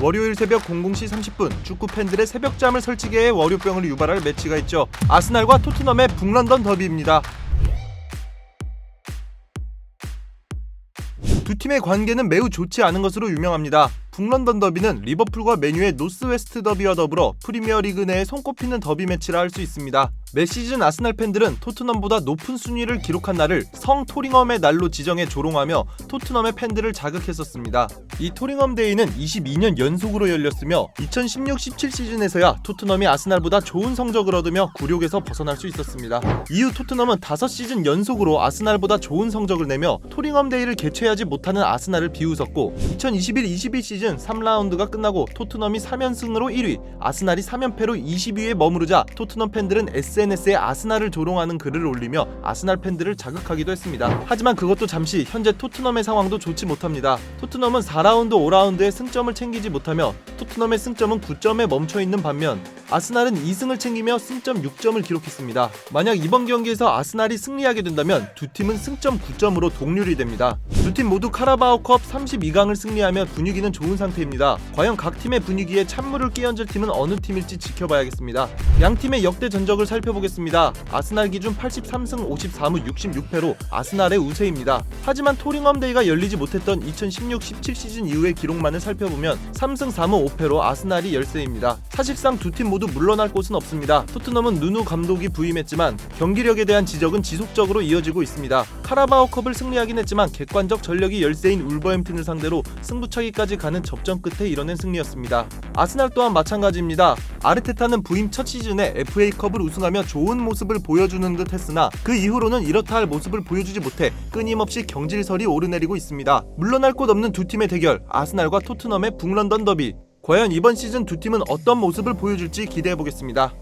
월요일 새벽 00시 30분 축구 팬들의 새벽잠을 설치게 해 월요병을 유발할 매치가 있죠. 아스날과 토트넘의 북런던 더비입니다. 두 팀의 관계는 매우 좋지 않은 것으로 유명합니다. 북런던 더비는 리버풀과 메뉴의 노스웨스트 더비와 더불어 프리미어리그 내에 손꼽히는 더비 매치라 할 수 있습니다. 매 시즌 아스날 팬들은 토트넘보다 높은 순위를 기록한 날을 성 토링엄의 날로 지정해 조롱하며 토트넘의 팬들을 자극했었습니다. 이 토링엄 데이는 22년 연속으로 열렸으며 2016-17 시즌에서야 토트넘이 아스날보다 좋은 성적을 얻으며 굴욕에서 벗어날 수 있었습니다. 이후 토트넘은 5시즌 연속으로 아스날보다 좋은 성적을 내며 토링엄 데이를 개최하지 못하는 아스날을 비웃었고 2021-22 시즌 3라운드가 끝나고 토트넘이 3연승으로 1위, 아스날이 3연패로 20위에 머무르자 토트넘 팬들은 SNS에 아스날을 조롱하는 글을 올리며 아스날 팬들을 자극하기도 했습니다. 하지만 그것도 잠시 현재 토트넘의 상황도 좋지 못합니다. 토트넘은 4라운드, 5라운드에 승점을 챙기지 못하며 토트넘의 승점은 9점에 멈춰 있는 반면 아스날은 2승을 챙기며 승점 6점을 기록했습니다. 만약 이번 경기에서 아스날이 승리하게 된다면 두 팀은 승점 9점으로 동률이 됩니다. 두 팀 모두 카라바오컵 32강을 승리하며 분위기는 좋은 상태입니다. 과연 각 팀의 분위기에 찬물을 끼얹을 팀은 어느 팀일지 지켜봐야겠습니다. 양 팀의 역대 전적을 살펴보겠습니다. 아스날 기준 83승 54무 66패로 아스날의 우세입니다. 하지만 토링엄 데이가 열리지 못했던 2016-17 시즌 이후의 기록만을 살펴보면 3승 4무 5패로 아스날이 열세입니다. 사실상 두팀 모두 물러날 곳은 없습니다. 토트넘은 누누 감독이 부임했지만 경기력에 대한 지적은 지속적으로 이어지고 있습니다. 카라바오컵을 승리하긴 했지만 객관적 전력이 열세인 울버햄튼을 상대로 승부차기까지 가는 접전 끝에 이뤄낸 승리였습니다. 아스날 또한 마찬가지입니다. 아르테타는 부임 첫 시즌에 FA컵을 우승하며 좋은 모습을 보여주는 듯 했으나 그 이후로는 이렇다 할 모습을 보여주지 못해 끊임없이 경질설이 오르내리고 있습니다. 물러날 곳 없는 두 팀의 대결, 아스날과 토트넘의 북런던 더비. 과연 이번 시즌 두 팀은 어떤 모습을 보여줄지 기대해 보겠습니다.